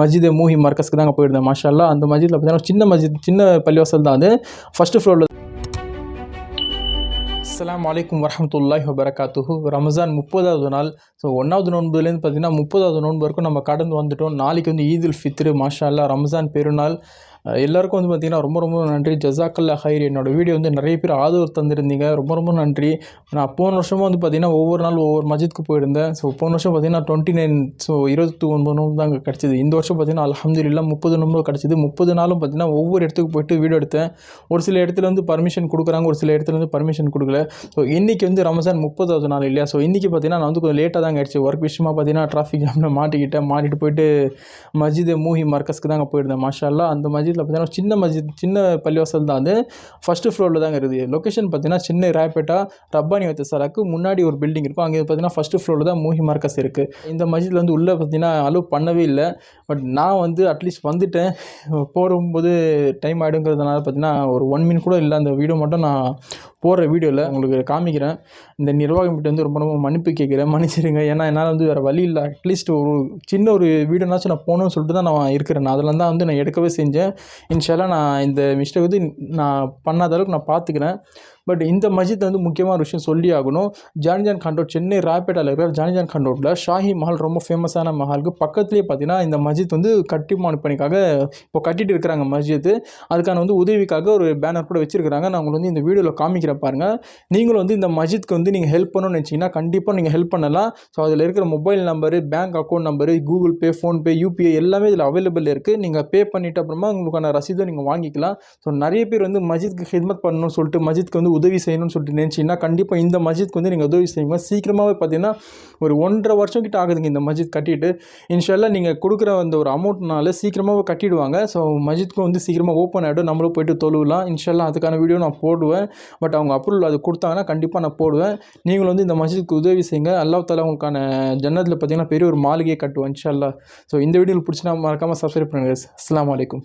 மஸ்ஜிது மூஹி மர்க்கஸ்க்கு தாங்க போயிருந்தேன் மாஷா அந்த மஸ்ஜிதில் பார்த்தீங்கன்னா சின்ன மஸ்ஜித் சின்ன பள்ளிவாசல் தான் அது. ஃபஸ்ட்டு ஃப்ளோரில் அஸ்லாம் அலைக்கும் வரஹமத்துல்லாஹி வபரகாத்துஹு ரமஜான் முப்பதாவது நாள். ஸோ ஒன்றாவது நோன்புலேருந்து பார்த்தீங்கன்னா முப்பதாவது நோன்பு வரைக்கும் நம்ம கடந்து வந்துட்டோம். நாளைக்கு வந்து ஈதுல் ஃபித்ரு மாஷா அல்லா ரமஜான் பெருநாள். எல்லாருக்கும் வந்து பார்த்திங்கன்னா ரொம்ப ரொம்ப நன்றி. ஜசாக்கல்லா ஹைர் என்னோட வீடியோ வந்து நிறைய பேர் ஆதரவு தந்திருந்தீங்க. ரொம்ப ரொம்ப நன்றி. நான் போன வருஷமும் வந்து பார்த்திங்கன்னா ஒவ்வொரு நாள் ஒவ்வொரு மஸ்ஜித்க்கு போயிருந்தேன். ஸோ போன வருஷம் பார்த்திங்கன்னா டுவெண்ட்டி நைன் ஸோ இருபத்தி ஒன்பது நோம்பு தான் கிடச்சிது. இந்த வருஷம் பார்த்திங்கன்னா அல்ஹம்துலில்லாஹ் முப்பது நோம்பு கிடச்சிது. முப்பது நாளும் பார்த்திங்கன்னா ஒவ்வொரு இடத்துக்கு போயிட்டு வீடியோ எடுத்தேன். ஒரு சில இடத்துல வந்து பர்மிஷன் கொடுக்குறாங்க ஒரு சில இடத்துல வந்து பர்மிஷன் கொடுக்கல. ஸோ இன்றைக்கி வந்து ரமசான் முப்பதாவது நாள் இல்லையா? ஸோ இன்றைக்கி பார்த்தீங்கன்னா நான் வந்து கொஞ்சம் லேட்டாக தான் ஆயிடுச்சு. ஒர்க் விஷயமாக பார்த்தீங்கன்னா டிராஃபிக் ஜாமில் மாட்டிக்கிட்டேன். மாட்டிட்டு போயிட்டு மஸ்ஜித் மூஹி மர்க்கஸ்க்கு தாங்க போயிருந்தேன். மாஷா அந்த அந்த மஸ்ஜிதில் பார்த்தீங்கன்னா சின்ன மஸ்ஜித் சின்ன பள்ளிவாசல் தான் அது. ஃபஸ்ட்டு ஃப்ளோரில் தாங்க இருக்குது. லொக்கேஷன் பார்த்தீங்கன்னா சின்ன ராயப்பேட்டா ரப்பானி வைத்த சராக்கு முன்னாடி ஒரு பில்டிங் இருக்கும். அங்கே பார்த்தீங்கன்னா ஃபஸ்ட்டு ஃப்ளோரில் தான் மூஹி மார்க்கஸ் இருக்குது இந்த மஸ்ஜிதில் வந்து உள்ளே பார்த்தீங்கன்னா அலோவ் பண்ணவே இல்லை. பட் நான் வந்து அட்லீஸ்ட் வந்துட்டேன். போகும்போது டைம் ஆகிடுங்கிறதுனால பார்த்தீங்கன்னா ஒரு ஒன் மினிட் கூட இல்லை. அந்த வீடியோ மட்டும் நான் போடுற வீடியோவில் உங்களுக்கு காமிக்கிறேன். இந்த நிர்வாகம் கிட்ட வந்து ரொம்ப ரொம்ப மன்னிப்பு கேட்குறேன். மன்னிச்சிடுங்க. ஏன்னா என்னால் வந்து வேறு வழி இல்லை. அட்லீஸ்ட் ஒரு சின்ன ஒரு வீடியோனாச்சும் நான் போகணும்னு சொல்லிட்டு தான் நான் இருக்கிறேன். நான் அதில் தான் வந்து நான் எடுக்கவே செஞ்சேன். இன்ஷால்லா நான் இந்த மிஸ்டேக் வந்து நான் பண்ணாத அளவுக்கு நான் பார்த்துக்கிறேன் பட் இந்த மஸ்ஜித் வந்து முக்கியமான ஒரு விஷயம் சொல்லி ஆகணும். ஜானிஜான் கண்டோட் சென்னை ராயப்பேட்டாவில் இருக்கிற ஜானிஜான் கண்டோட்டில் ஷாஹி மஹால் ரொம்ப ஃபேமஸான மஹாலுக்கு பக்கத்துலேயே பார்த்தீங்கன்னா இந்த மஸ்ஜித் வந்து கட்டிமான பணிக்காக இப்போ கட்டிட்டு இருக்கிறாங்க மஸ்ஜித் அதுக்கான வந்து உதவிக்காக ஒரு பேனர் கூட வச்சிருக்கிறாங்க. நான் உங்களுக்கு வந்து இந்த வீடியோவில் காமிக்கிறேன் பாருங்கள் நீங்களும் வந்து இந்த மஸ்ஜித்க்கு வந்து நீங்கள் ஹெல்ப் பண்ணணும்னு நினச்சிங்கன்னா கண்டிப்பாக நீங்கள் ஹெல்ப் பண்ணலாம். ஸோ அதில் இருக்கிற mobile number bank account number Google Pay PhonePe UPI எல்லாமே இதில் அவைலபிள் இருக்குது நீங்கள் பே பண்ணிட்ட அப்புறமா உங்களுக்கான ரசீதை நீங்கள் வாங்கிக்கலாம். ஸோ நிறைய பேர் வந்து மஸ்ஜித்க்கு ஹிட்மத் பண்ணணும்னு சொல்லிட்டு மஸ்ஜித்க்கு வந்து உதவி செய்யணும்னு சொல்லிட்டு நினச்சிங்கன்னா கண்டிப்பாக இந்த மஸ்ஜித்க்கு வந்து நீங்கள் உதவி செய்யுங்க. சீக்கிரமாகவே பார்த்தீங்கன்னா ஒரு ஒன்றரை வருஷம் கிட்ட ஆகுதுங்க இந்த மஸ்ஜித் கட்டிட்டு. இன்ஷால்லாம் நீங்கள் கொடுக்குற அந்த ஒரு அமௌண்ட்னால சீக்கிரமாக கட்டிடுவாங்க. ஸோ மஸ்ஜித்க்கும் வந்து சீக்கிரமாக ஓப்பன் ஆகிடும் நம்மளும் போயிட்டு தொழுவலாம். இன்ஷால்லாம் அதுக்கான வீடியோ நான் போடுவேன். பட் அவங்க அப்ரூவல் அது கொடுத்தாங்கன்னா கண்டிப்பாக நான் போடுவேன். நீங்களும் வந்து இந்த மஸ்ஜித்க்கு உதவி செய்யுங்க. அல்லாஹ் தாலா உங்களுக்கான ஜன்னத்தில் பார்த்தீங்கன்னா பெரிய ஒரு மாளிகையை கட்டுவோம் இன்ஷால்லா ஸோ இந்த வீடியோவில் பிடிச்சினா மறக்காமல் சப்ஸ்கிரைப் பண்ணுங்கள் அஸ்லாம் அலைக்கும்.